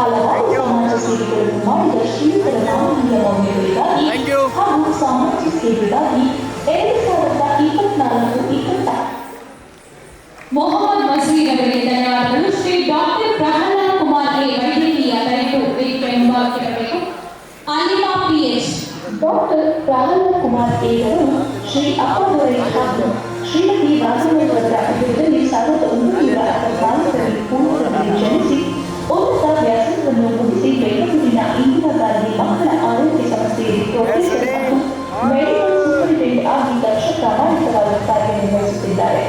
ಸೇರಿದಂತೆ ಹಲವಾರು ಸಮಾಜ ಸೇವೆಗಳನ್ನು ಮಾಡಿದ ಶ್ರೀಯುತರ ಮಾನವೀಯ ಮೌಲ್ಯಗಳಿಗಾಗಿ Thank you. ಹಾಗೂ ಸಮಾಜ ಸೇವೆಗಾಗಿ ಎರಡು ಸಾವಿರದ ಇಪ್ಪತ್ನಾಲ್ಕು ಇಪ್ಪತ್ತ ಮೊಹಮ್ಮದ್ ಮಸೀದ್ ಅವರಿಗೆ ಧನ್ಯವಾದಗಳು ಶ್ರೀ ಡಾಕ್ಟರ್ ಪ್ರಹ್ಲಾದ್ ಕುಮಾರ್ ಎ. ವೈದ್ಯಕೀಯ ದಯವಿಟ್ಟು ವೇದಿಕೆ ಮುಂಭಾಗಕ್ಕೆ ಬರಬೇಕು Alima P H doctor Prahlad Kumar ಅವರು ಶ್ರೀ ಅಪ್ಪದೊರೆ ಹಾಗೂ ಶ್ರೀಮತಿ ರಾಘವೇಂದ್ರವರ ಅಭಿವೃದ್ಧಿಯಲ್ಲಿ ಸಾವಿರದ ಒಂಬೈನೂರ ಅರವತ್ನಾಲ್ಕರಲ್ಲಿ ಪೂರ್ವದಲ್ಲಿ ಜನಿಸಿ ಉನ್ನತ ವ್ಯಾಸಂಗವನ್ನು ಮುಗಿಸಿ ಬೆಂಗಳೂರಿನ ಇಂದಿರಾ ಗಾಂಧಿ ಮಕ್ಕಳ ಆರೋಗ್ಯ ಸಂಸ್ಥೆಯಲ್ಲಿ ಪ್ರೊಫೆಸರ್ ಮೆಡಿಕಲ್ ಸೂಪರಿಂಟೆಂಡೆಂಟ್ ಆಗಿ ದಕ್ಷ ಪ್ರಾಮಾಣಿಕವಾದ ಕಾರ್ಯನಿರ್ವಹಿಸುತ್ತಿದ್ದಾರೆ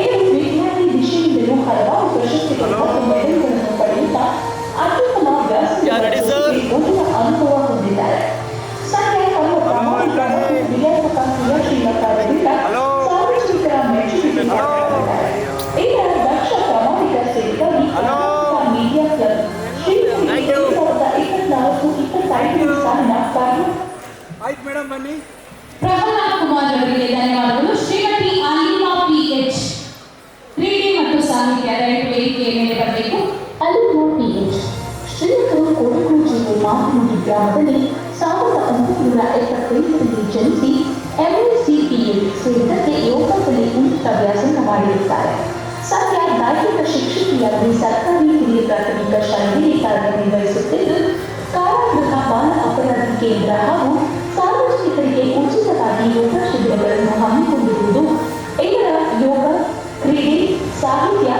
ಇವರು ವಿಜ್ಞಾನಿ ವಿಷಯದಿಂದಲೂ ಹಲವಾರು ಪ್ರಶಸ್ತಿಗಳು ಮತ್ತು ಮೆಡಲ್ಗಳನ್ನು ಪಡೆಯುತ್ತಾ ಅತ್ಯುತ್ತಮ ಅನುಭವ ಹೊಂದಿದ್ದಾರೆ. ಸಂಖ್ಯೆ ತಮ್ಮ ಪ್ರಾಮಾಣಿಕ ಮತ್ತು ಕ್ರಿಯಾತ್ಮಕ ಕ್ರಿಯಾಶೀಲ ಕಾರ್ಯದಿಂದ ಸಾರ್ವಜನಿಕರ ಮೆಚ್ಚುಗೆ ಆಯ್ತು ಮೇಡಮ್ ಬನ್ನಿ ಪ್ರಹ್ಲಾದ್ ಕುಮಾರ್ ಅವರಿಗೆ ಧನ್ಯವಾದಗಳು. ಶ್ರೀಮತಿ ಅಲಿಮಾ ಪಿ ಎಚ್ ಕ್ರೀಡೆ ಮತ್ತು ಸಾಹಿತ್ಯ ದಯವಿಟ್ಟು ವೇದಿಕೆಯ ಮೇಲೆ ಬರಬೇಕು. ಅಲ್ಲಿನ ಪಿಎಚ್ ಶ್ರೀಯುತರು ಕೊಡಗು ಜಿಲ್ಲೆ ಮಾತನಾಡಿ ಗ್ರಾಮದಲ್ಲಿ ಸಾವಿರದ ಒಂಬೈನೂರ ಎಪ್ಪತ್ತೈದರಲ್ಲಿ ಜನಿಸಿ ಎಂಎಸ್ಸಿಪಿಎಲ್ ಸೇರಿದಂತೆ ಯೋಗದಲ್ಲಿ ಉನ್ನತ ವ್ಯಾಸಂಗ ಮಾಡಿರುತ್ತಾರೆ. ಸದ್ಯ ದೈಹಿಕ ಶಿಕ್ಷಕಿಯಾಗಿ ಸರ್ಕಾರಿ ಹಿರಿಯ ಪ್ರಾಥಮಿಕ ಶಾಲೆಯಲ್ಲಿ ಕಾರ್ಯನಿರ್ವಹಿಸುತ್ತಿದ್ದು ಕಾರಾಗೃಹ ಬಾಲ ಅಪರಾಧಿ ಕೇಂದ್ರ ಹಾಗೂ ಸಾರ್ವಜನಿಕರಿಗೆ ಉಚಿತವಾಗಿ ಯೋಗ ಶಿಬಿರಗಳನ್ನು ಹಮ್ಮಿಕೊಂಡಿರುವುದು. ಇವರ ಯೋಗ ಕ್ರೀಡೆ ಸಾಹಿತ್ಯ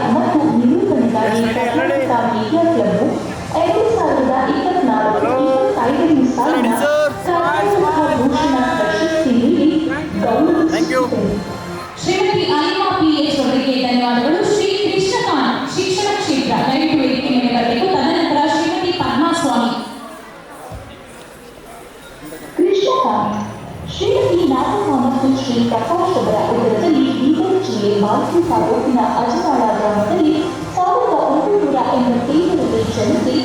ಶ್ರೀಮತಿ ನಾಗಮ್ಮ ಮತ್ತು ಶ್ರೀ ಪ್ರಕಾಶ್ ಅವರ ಉದರದಲ್ಲಿ ಬೀದರ್ ಜಿಲ್ಲೆ ಮಾಲ್ಕಿ ತಾಲೂಕಿನ ಅಜವಾಡ ಗ್ರಾಮದಲ್ಲಿ ಸಾವಿರದ ಒಂಬೈನೂರ ಎಂಬತ್ತೇಳರಲ್ಲಿ ಜನಿಸಿ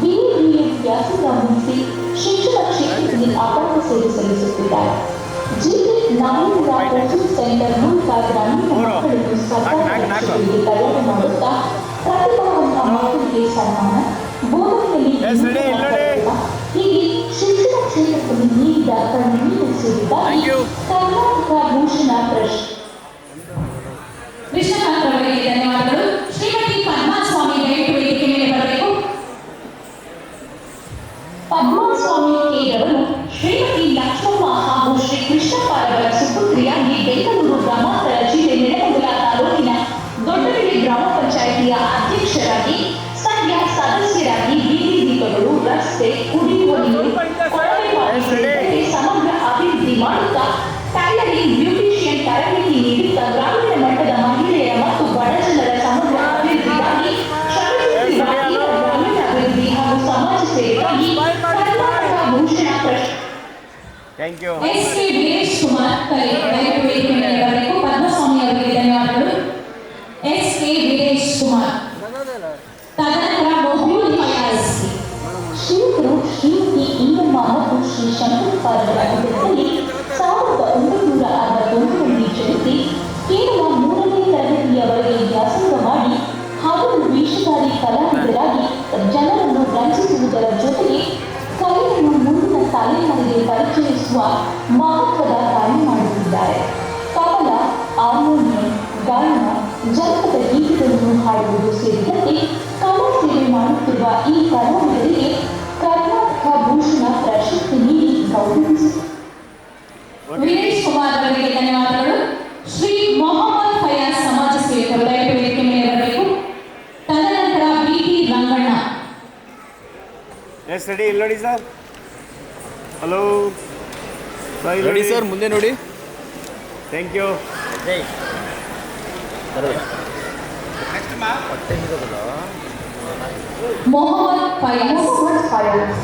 ಬಿಎ ವ್ಯಾಸಂಗ ಮುಗಿಸಿ ಶಿಕ್ಷಣ ಕ್ಷೇತ್ರದಲ್ಲಿ ಅಪಾರ ಸೇವೆ ಸಲ್ಲಿಸುತ್ತಿದ್ದಾರೆ ಜಿಲ್ಲೆ ನಾನ್ನೂರ ಕೋಚಿಂಗ್ ಸೆಂಟರ್ ಮೂಲಕ ಗ್ರಾಮೀಣ ಮಕ್ಕಳನ್ನು ಸರ್ಕಾರಿ ತಯಾರು ಮಾಡುತ್ತಾ ಪ್ರತಿಭಾವಂತ ಮಕ್ಕಳಿಗೆ ಸನ್ಮಾನ ಬೋಧನೆಯಲ್ಲಿ Yes, ready, ready. ಹೀಗೆ ಶಿಕ್ಷಣ ಕ್ಷೇತ್ರದಲ್ಲಿ ನೀಡಿದ ಭೂಷಣ thank you S K Veeresh Kumar ಕಲೆ ದಯವಿಟ್ಟು ವೇದಿಕೆ ಮೇಲೆ ಬರಬೇಕು ಪದ್ಮಸ್ವಾಮಿ ಅವರಿಗೆ ಧನ್ಯವಾದಗಳು. ಎಸ್ ಕೆ ವೀರೇಶ್ ಕುಮಾರ್ ತದನಂತರ ಮೊಹಮ್ಮದ್ ಫಯಾಜ್ ಶ್ರೀಯುತರು ಶ್ರೀಮತಿ ಇಂಗಮ್ಮ ಮತ್ತು ಶ್ರೀ ಶಂಕರಪ್ಪಾರವರ ಕುಟುಂಬದಲ್ಲಿ ಸಾವಿರದ ಒಂಬೈನೂರ ಅರವತ್ತೊಂದರಲ್ಲಿ ಜನಿಸಿ ಕೇವಲ ಮೂರನೇ ತರಗತಿಯವರೆಗೆ ವ್ಯಾಸಂಗ ಮಾಡಿ ಹಾಗೂ ವೇಷಧಾರಿ ಕಲಾವಿದರಾಗಿ ಜನರನ್ನು ರಂಜಿಸುವುದರ ಜೊತೆಗೆ ಕಲೆಯನ್ನು ಮುಂದಿನ ತಲೆಮಾರಿಗೆ ಪರಿಚಯಿಸುವ ಮಹತ್ವದ ಕಾರ್ಯ ಮಾಡುತ್ತಿದ್ದಾರೆ. ಕವಲ ಹಾರ್ಮೋನಿಯಂ, ಗಾಯನ ಜನಪದ ಗೀತೆಗಳನ್ನು ಹಾಡುವುದು ಸೇರಿದಂತೆ ಕಲಾ ಸೇವೆ ಮಾಡುತ್ತಿರುವ ಈ ಕಲಾವಿದರಿಗೆ ಎಸ್ ರೆಡಿ ಇಲ್ಲಿ ನೋಡಿ ಸರ್ ಹಲೋ ಸರ್ ನೋಡಿ ಸರ್ ಮುಂದೆ ನೋಡಿ. ಥ್ಯಾಂಕ್ ಯು ಮೊಹಮ್ಮದ್ ಮೊಹಮ್ಮದ್ ಫಯಾಜ್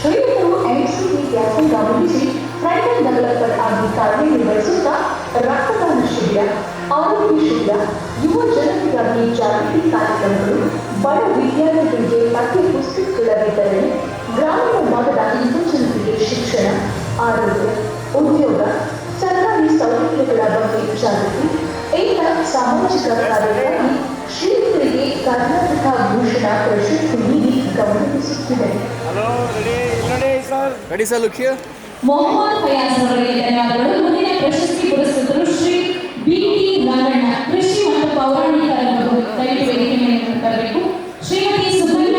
ಶ್ರೀಯುತರು ಎನ್ಸಿಪಿ ವ್ಯಾಸಂಗ ಮುಗಿಸಿ ಫ್ರಂಟ್ ಎಂಡ್ ಡೆವಲಪರ್ ಆಗಿ ಕಾರ್ಯನಿರ್ವಹಿಸುತ್ತಾ ರಕ್ತದಾನ ಶಿಬಿರ ಆರೋಗ್ಯ ಶಿಬಿರ ಯುವ ಜನರಿಗಾಗಿ ಜಾಗೃತಿ ಕಾರ್ಯಕ್ರಮಗಳು ಬಡ ವಿದ್ಯಾರ್ಥಿಗಳಿಗೆ ಪಠ್ಯ ಪುಸ್ತಕಗಳ ವಿತರಣೆ ಗ್ರಾಮೀಣ ಭಾಗದ ಯುವಜನತೆಗೆ ಶಿಕ್ಷಣ ಆರೋಗ್ಯ ಉದ್ಯೋಗ ಸರ್ಕಾರಿ ಸೌಲಭ್ಯಗಳ ಬಗ್ಗೆ ಜಾಗೃತಿ ಇಂಥ ಸಾಮಾಜಿಕ ಕಾರ್ಯಕ್ಕಾಗಿ ಶ್ರೀಮಂತರಿಗೆ ಕರ್ನಾಟಕ ಭೂಷಣ ಪ್ರಶಸ್ತಿ ನೀಡಿ ಗೌರವಿಸುತ್ತಿದೆ ಮೊಹಮ್ಮದ್ ಫಯಾಜ್ ಅವರಿಗೆ ಧನ್ಯವಾದಗಳು. ಮುಂದಿನ ಪ್ರಶಸ್ತಿ ಪುರಸ್ಕೃತರು ಶ್ರೀ ಬಿ ಟಿ ರಾಮಣ್ಣ ಕೃಷಿ ಮತ್ತು ಪೌರಾಣಿಕ ರಂಗಗಳು ದಯವಿಟ್ಟು ವೇದಿಕೆ ಮೇಲೆ ಬರಬೇಕು. ಶ್ರೀಮತಿ ಸುಬ್ರಹ್ಮಣ್ಯ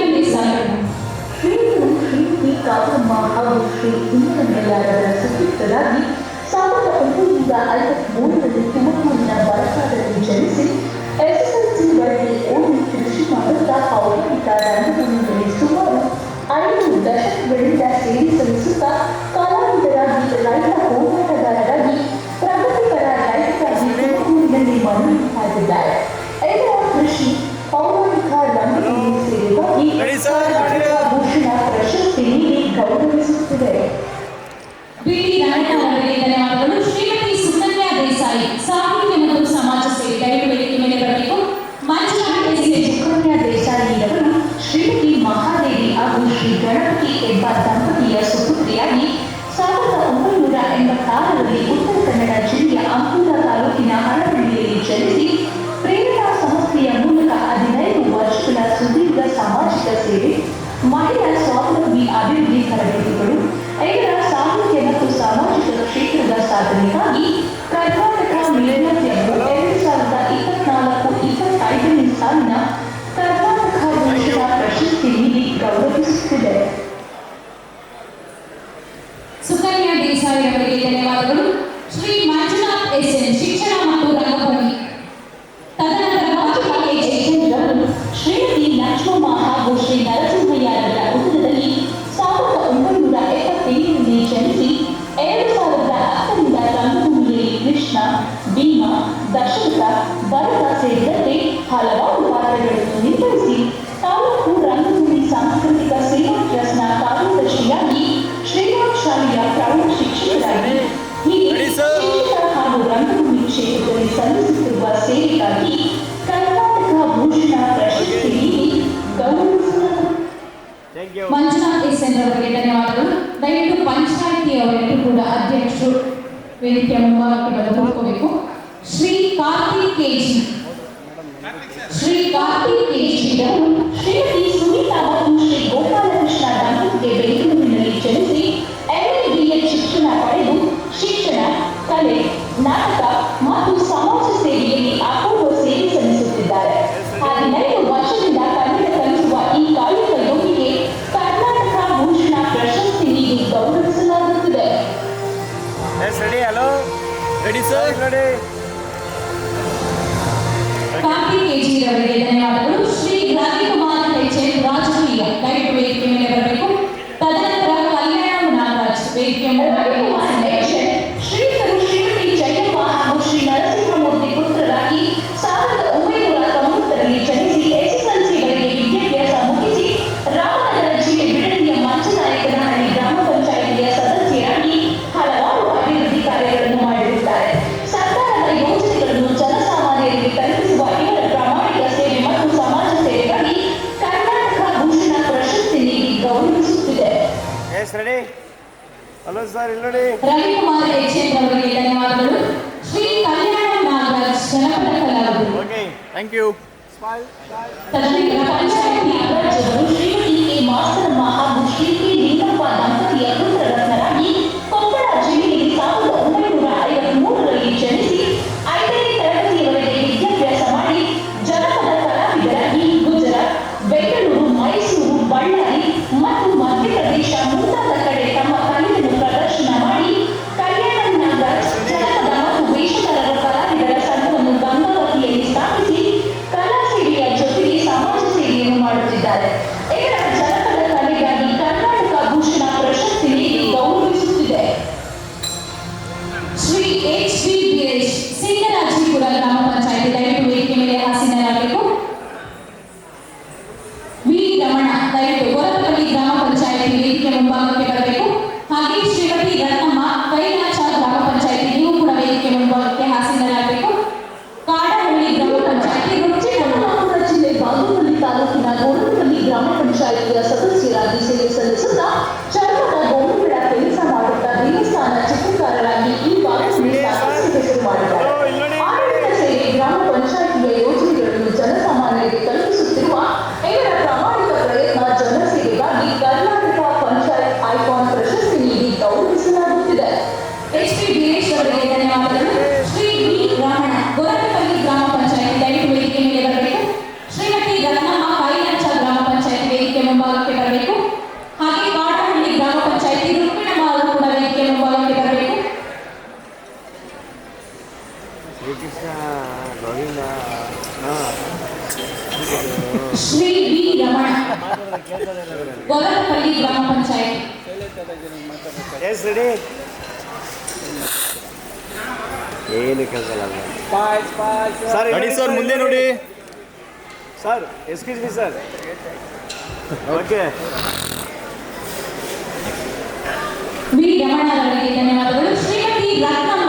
ಸಾಬರಮ್ಮ ಹಾಗೂ ಶ್ರೀ ಕುಂಭನಮೇಲಾರರ ಸಂಯುಕ್ತರಾಗಿ ಸಾವಿರದ ಒಂಬೈನೂರ ಐವತ್ಮೂರರಲ್ಲಿ ತುಮಕೂರಿನ ಬರಕಾದಲ್ಲಿ ಜನಿಸಿ ಎಸ್ಎಸ್ಎಲ್ಸಿ ವರೆಗೆ ಓದಿ ಕೃಷಿ ಮಾಡುತ್ತಾ ಪೌರಾಣಿಕ ರಂಗಭೂಮಿಯಲ್ಲಿ ಸುಮಾರು ಐದು ದಶಕಗಳಿಂದ ಸೇವೆ ಸಲ್ಲಿಸುತ್ತಾ ಕಲಾವಿದರಾಗಿ ರೈತ ಹೋರಾಟ ವೇದಿಕೆಯ ಮುಂಭಾಗಕ್ಕೆ ಬರೆದುಕೊಳ್ಳಬೇಕು ಶ್ರೀ ಕಾರ್ತಿಕೇಜಿ ಶ್ರೀ ಕಾರ್ತಿಕೇಜಿಯವರು ಶ್ರೀಮತಿ ಸುನೀತಾ ಮತ್ತು ಶ್ರೀ ಗೋಪಾಲಕೃಷ್ಣ ದಂಪತಿಗೆ ಬೆಂಗಳೂರಿನಲ್ಲಿ ಜನಿಸಿ ಎಂಎ ಬಿಎ ಶಿಕ್ಷಣ ಪಡೆದು ಶಿಕ್ಷಣ ಕಲೆ ನಾಟಕ ಸರ್ ಕಾಂತಿ ಕೆಜಿ ರವರಿಗೆ ಧನ್ಯವಾದಗಳು ಶ್ರೀ ಗ್ರಾಮೀಣ ಎಸ್ ರೆಡಿ ಹಲೋ ಸರ್ ಇಲ್ಲಿ ನೋಡಿ. ರವಿ ಕುಮಾರ್ ಯಕ್ಷೇಂದ್ರ ಅವರಿಗೆ ಧನ್ಯವಾದಗಳು. ಶ್ರೀ ಕಲ್ಯಾಣ ನಾಗರಾಜ್ ಜನಪದ ಕಲಾವಿದರು. ಓಕೆ ಥ್ಯಾಂಕ್ ಯು ತದನಂತರ ಪರಿಷತ್ತಿನ ಅಧ್ಯಕ್ಷರು ಶ್ರೀಮತಿ ಕೆ. ಮಾಸ್ತರಮ್ಮ ಹಾಗೂ ಶ್ರೀಮತಿ ನೀಲಪ್ಪ ದಂಪತಿ ಎಲ್ಲರೂ ಗೊಲರಪಲ್ಲಿ ಗ್ರಾಮ ಪಂಚಾಯತ್ ಎಸ್ ರೆಡಿ ಏನು ಕೆಲಸ ಸರ್ ರೆಡಿ ಸರ್ ಮುಂದೆ ನೋಡಿ sir excuse me sir okay V Ramana ಅವರಿಗೆ ಧನ್ಯವಾದಗಳು ಶ್ರೀಮತಿ ರತ್ನಮ್ಮ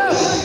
Hello.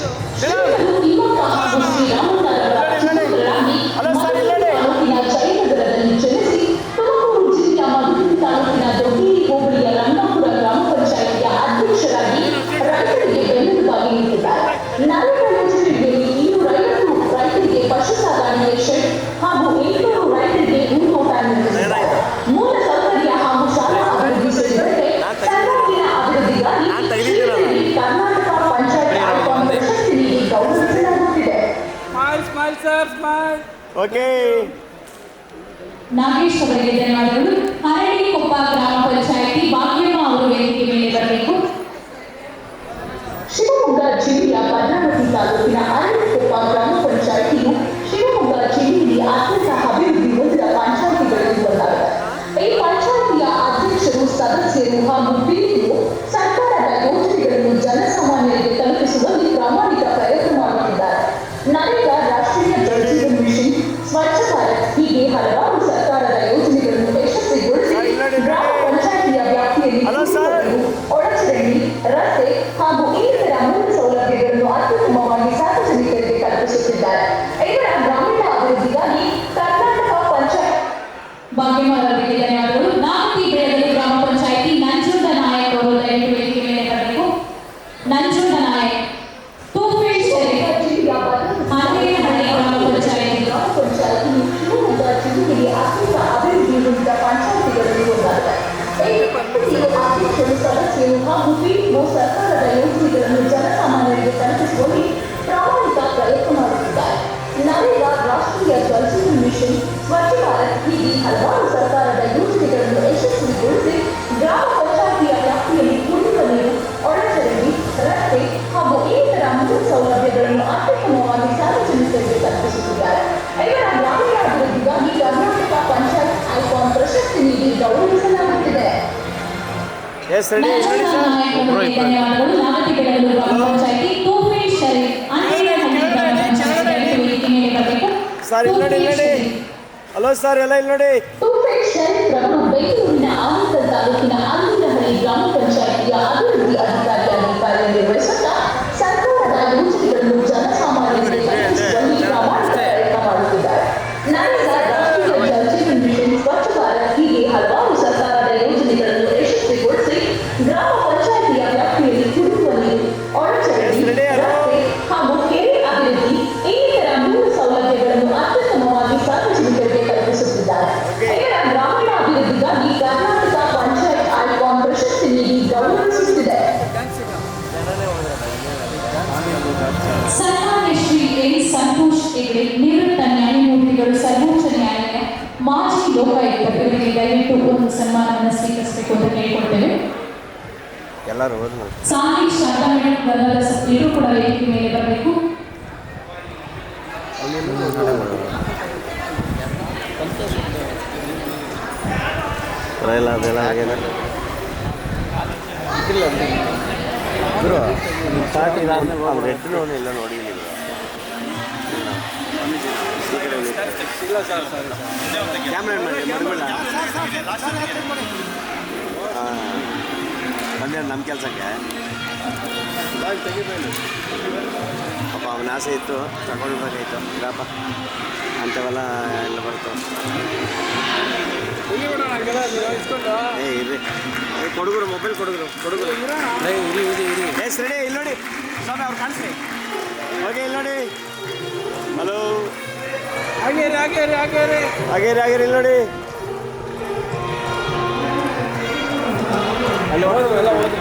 ಸರಿ ಹೇಳಿ ಸರ್. ಒಬ್ರು ನೋಡಿ ಇಲ್ಲಿ ನೋಡಿ ಹಲೋ ಸರ್ ಎಲ್ಲ ಇಲ್ಲಿ ನೋಡಿ ಬೆಂಗಳೂರಿನ ತಾಲೂಕಿನ ಗ್ರಾಮ ಪಂಚಾಯಿತಿಯ ಶ್ಲೋಕ ಎಲ್ಲರೂ ಇಲ್ಲ ಇಲ್ಲ ನೋಡಿ ಇಲ್ಲ ಸರ್ ಕ್ಯಾಮ್ರಾ ಮಾಡಿ ಮಡಿಬೇಡ ಬಂದೆ ನಮ್ಮ ಕೆಲಸಕ್ಕೆ ಅಪ್ಪ ಅವನ ಆಸೆ ಇತ್ತು ತಗೊಳ್ಬೇಕಾಯ್ತು ಇರಪ್ಪ ಅಂಥವೆಲ್ಲ ಎಲ್ಲ ಬರ್ತು ಏ ಇರಿ ಏ ಕೊಡುಗರು ಮೊಬೈಲ್ ಕೊಡುಗರು ಕೊಡುಗರು ಎಸ್ ರೆಡಿ ಇಲ್ಲಿ ನೋಡಿ ಸ್ವಾಮಿ ಅವ್ರು ಕಾಣಿಸ್ರಿ ಓಕೆ ಇಲ್ಲಿ ನೋಡಿ ಹಲೋ ಹಾಗೇರಿ ಹಾಗೇರಿ ಇಲ್ಲಿ ನೋಡಿ. ಅಲ್ಲಿ ಹೋದ್ರು ಎಲ್ಲ ಹೋದ್ರು.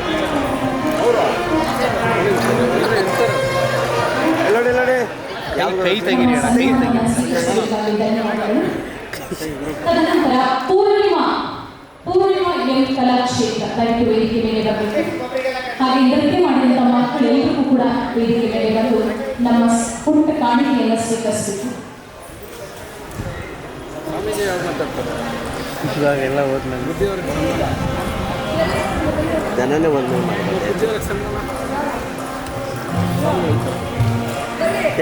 ನೋಡಿ ಇಲ್ಲಿ ನೋಡಿ. ಕೈ ತೆಗೀರಿ ಅಣ್ಣ ಕೈ ತೆಗೀರಿ. ತದನಂತರ ಪೂರ್ಣಿಮಾ ಪೂರ್ಣಿಮಾ ಎಂ ಕಲಾಕ್ಷೇತ್ರ ದಯವಿಟ್ಟು ವೇದಿಕೆ ಮೇಲೆ ಬರಬೇಕು ಹಾಗೆ ನೃತ್ಯ ಮಾಡಿದಂಥ ಮಕ್ಕಳೆಲ್ಲರಿಗೂ ಕೂಡ ವೇದಿಕೆ ಮೇಲೆ ಬಂದು ನಮ್ಮ ಪುಟ್ಟ ಕಾಣಿಕೆಯನ್ನು ಸ್ವೀಕರಿಸಬೇಕು ಸ್ವಾಮೀಜಿ ಯಾವಾಗ ಮಾತಾಡ್ತಾರೆ ಇವಾಗ ಎಲ್ಲ ಹೋದ್ಮೇಲೆ. ಬುದ್ಧಿಯವ್ರಿಗೆ ಸಂಬಂಧ ಜನನೇ ಒಂದು ಬುದ್ಧಿಯವ್ರಿಗೆ ಸಂಬಂಧ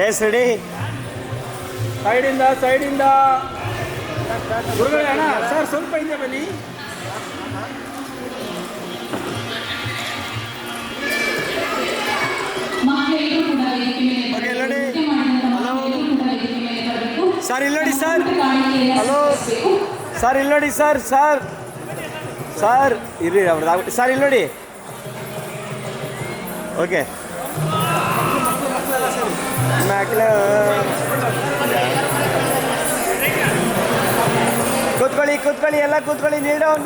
ಎಸ್ ರೆಡಿ ಸೈಡಿಂದ ಸೈಡಿಂದ. ಗುರುಗಳೇ ಅಣ್ಣ ಸರ್ ಸ್ವಲ್ಪ ಹಿಂದೆ ಬನ್ನಿ. ಮಕ್ಕಳಿಗೂ ಕೂಡ ವೇದಿಕೆ ಮೇಲೆ Okay, ಬರಬೇಕು. ನೋಡಿ. ನೃತ್ಯ ಮಾಡಿದಂಥ Hello. ಮಕ್ಕಳೆಲ್ಲರೂ ಕೂಡ ವೇದಿಕೆ ಮೇಲೆ ಬರಬೇಕು ಸರ್ ಇಲ್ಲಿ ಸರ್. ಹಲೋ. ಸರ್ ಇಲ್ಲಿ ನೋಡಿ ಸರ್ ಸರ್. ಸರ್, ಇರ್ರಿ ಅವ್ರದ್ದು ಸರ್ ಇಲ್ಲಿ ಓಕೆ. ಕೂತ್ಕೊಳ್ಳಿ ಕೂತ್ಕೊಳ್ಳಿ, ಎಲ್ಲ ಕೂತ್ಕೊಳ್ಳಿ ನೀಡೋನ್